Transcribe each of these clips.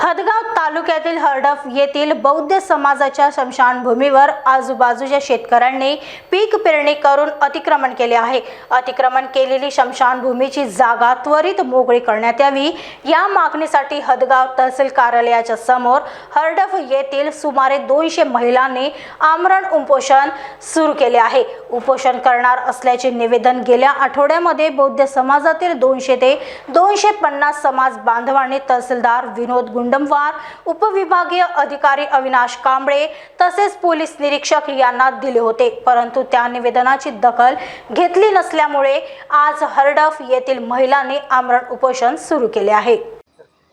हदगाव तालुक्यातील हरडफ येथील बौद्ध समाजाच्या स्मशानभूमीवर आजूबाजूच्या शेतकऱ्यांनी पीक पेरणी करून अतिक्रमण केले आहे. अतिक्रमण केलेली स्मशानभूमीची जागा त्वरित मोकळी करण्यात यावी. या मागणीसाठी हदगाव तहसील कार्यालयाच्या समोर हरडफ येथील सुमारे दोनशे महिलांनी आमरण उपोषण सुरू केले आहे. उपोषण करणार असल्याचे निवेदन गेल्या आठवड्यामध्ये बौद्ध समाजातील दोनशे ते दोनशे पन्नास समाज बांधवांनी तहसीलदार विनोद मुंडमवार उपविभागीय अधिकारी अविनाश कांबळे तसेच पोलीस निरीक्षक यांना दिले होते. परंतु त्या निवेदनाची दखल घेतली नसल्यामुळे आज हरडफ येथील महिलांनी आमरण उपोषण सुरू केले आहे.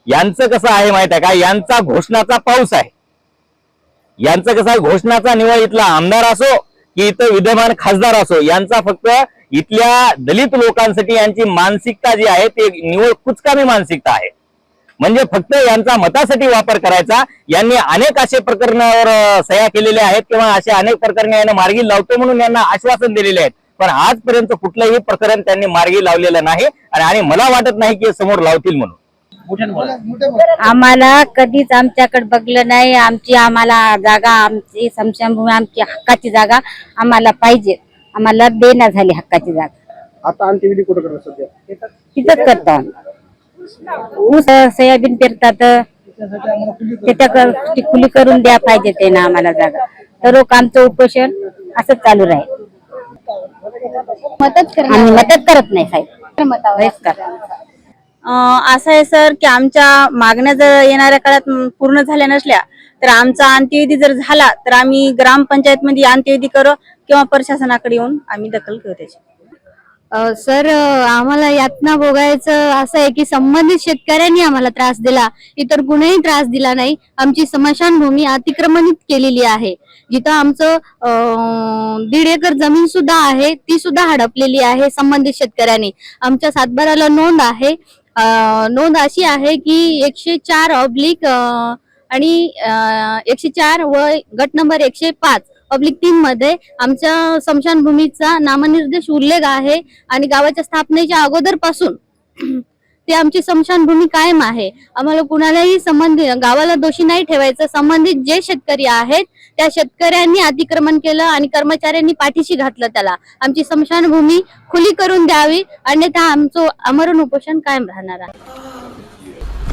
यांचं कसं आहे माहीत आहे का? यांचा घोषणाचा पाऊस आहे. यांचं कसं आहे? घोषणाचा निवड इथला आमदार असो की इथं विद्यमान खासदार असो यांचा फक्त इथल्या दलित लोकांसाठी यांची मानसिकता जी आहे ती निवड कुचकामी मानसिकता आहे. म्हणजे फक्त यांचा मतासाठी वापर करायचा. यांनी अनेक असे प्रकरणावर सह्या केलेल्या आहेत किंवा असे अनेक प्रकरणे यांना मार्गी लावतो म्हणून यांना आश्वासन दिलेले आहेत. पण आजपर्यंत कुठलंही प्रकरण त्यांनी मार्गी लावलेलं नाही आणि आणि मला वाटत नाही की समोर लावतील म्हणून. आम्हाला कधीच आमच्याकडे बघलं नाही. आमची आम्हाला जागा आमची समशानभूमी आमची हक्काची जागा आम्हाला पाहिजे. आम्हाला देना झाली हक्काची जागा. आता अंत्यविधी कुठं करणार सध्या? तिथंच करतो आम्ही. ऊस सोयाबीन पेरतात. त्याच्या खुली करून द्या पाहिजे ते ना आम्हाला जागा. तर आमचं उपोषण असंच चालू राहील. मदत आम्ही मदत करत नाही साहेब. असं आहे सर की आमच्या मागण्या जर येणाऱ्या काळात पूर्ण झाल्या नसल्या तर आमचा अंत्यविधी जर झाला तर आम्ही ग्रामपंचायत मध्ये अंत्यविधी करू किंवा प्रशासनाकडे येऊन आम्ही दखल घेऊ त्याची. सर आम्हाला यातना भोगायचं असं आहे की संबंधित शेतकऱ्यांनी आम्हाला त्रास दिला. इतर कुणीही त्रास दिला नाही. आमची स्मशानभूमी अतिक्रमणित केलेली आहे. जिथं आमचं दीड एकर जमीन सुद्धा आहे ती सुद्धा हडपलेली आहे संबंधित शेतकऱ्यांनी. आमच्या सातबाराला नोंद आहे. नोंद अशी आहे की एकशे चार ऑब्लिक आणि एकशे चार व गट नंबर एकशे पाच पब्लिक तीन मध्ये. आमच्या स्मशानभूमीचा नामनिर्देश उल्लेख आहे आणि गावाच्या स्थापनेच्या अगोदरपासून ते आमची स्मशानभूमी कायम आहे. आम्हाला कुणालाही संबंधित गावाला दोषी नाही ठेवायचं. संबंधित जे शेतकरी आहेत त्या शेतकऱ्यांनी अतिक्रमण केलं आणि कर्मचाऱ्यांनी पाठीशी घातलं त्याला. आमची स्मशानभूमी खुली करून द्यावी. अन्यथा आमचं अमरण उपोषण कायम राहणार आहे.